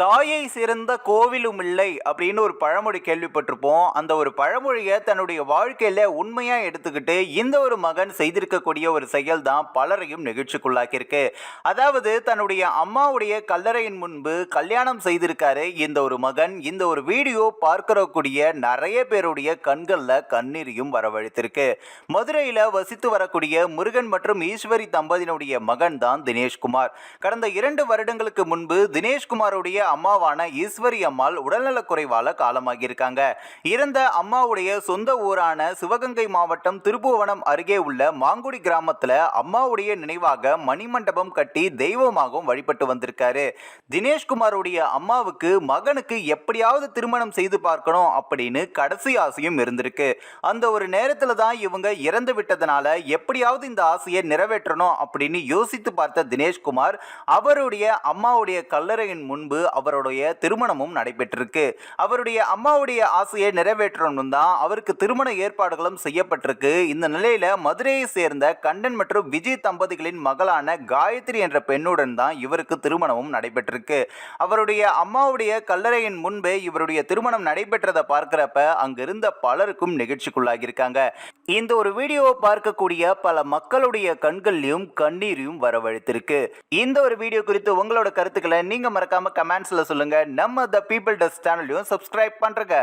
தாயை சிறந்த கோவிலும் இல்லை அப்படின்னு ஒரு பழமொழி கேள்விப்பட்டிருப்போம். அந்த ஒரு பழமொழியை தன்னுடைய வாழ்க்கையில் உண்மையாக எடுத்துக்கிட்டு இந்த ஒரு மகன் செய்திருக்கக்கூடிய ஒரு செயல் தான் பலரையும் நெகிழ்ச்சிக்குள்ளாக்கியிருக்கு. அதாவது தன்னுடைய அம்மாவுடைய கல்லறையின் முன்பு கல்யாணம் செய்திருக்காரு இந்த ஒரு மகன். இந்த ஒரு வீடியோ பார்க்கக்கூடிய நிறைய பேருடைய கண்களில் கண்ணீரையும் வரவழைத்திருக்கு. மதுரையில் வசித்து வரக்கூடிய முருகன் மற்றும் ஈஸ்வரி தம்பதியினுடைய மகன் தான் தினேஷ்குமார். கடந்த இரண்டு வருடங்களுக்கு முன்பு தினேஷ்குமாருடைய அம்மாவான ஈஸ்வரி அம்மாள் உடல்நலக்குறைவால காலமாகியிருக்காங்க. இறந்த அம்மாவுடைய சொந்த ஊரான சிவகங்கை மாவட்டம் திருப்புவனம் அருகே உள்ள மாங்குடி கிராமத்துல அம்மாவுடைய நினைவாக மணிமண்டபம் கட்டி தெய்வமாகவும் வழிபட்டு வந்திருக்காரு. தினேஷ்குமாருடைய அம்மாவுக்கு மகனுக்கு எப்படியாவது திருமணம் செய்து பார்க்கணும் அப்படின்னு கடைசி ஆசையும் இருந்திருக்கு. அந்த ஒரு நேரத்துல தான் இவங்க இறந்து விட்டதுனால எப்படியாவது இந்த ஆசையை நிறைவேற்றணும் அப்படின்னு யோசித்து பார்த்த தினேஷ்குமார் அவருடைய அம்மாவுடைய கல்லறையின் முன்பு அவருடைய திருமணமும் நடைபெற்றிருக்கு. அவருடைய அம்மாவுடைய ஆசையை நிறைவேற்றணும் தான் அவருக்கு திருமண ஏற்பாடுகளும் செய்யப்பட்டிருக்கு. இந்த நிலையில மதுரையை சேர்ந்த கண்டன் மற்றும் விஜய் தம்பதிகளின் மகளான காயத்ரி என்ற பெண்ணுடன் தான் இவருக்கு திருமணமும் நடைபெற்றிருக்கு. அவருடைய அம்மாவுடைய கல்லறையின் முன்பே இவருடைய திருமணம் நடைபெற்றதை பார்க்கிறப்ப அங்கிருந்த பலருக்கும் நிகழ்ச்சிக்குள்ளாகியிருக்காங்க. இந்த ஒரு வீடியோவை பார்க்கக்கூடிய பல மக்களுடைய கண்கள்லையும் கண்ணீரையும் வரவழைத்திருக்கு. இந்த ஒரு வீடியோ குறித்து உங்களோட கருத்துக்களை நீங்க மறக்காம கமெண்ட் கமெண்ட்ஸில் சொல்லுங்க. நம்ம த பீப்பிள் டஸ்ட் சேனலையும் சப்ஸ்கிரைப் பண்றங்க.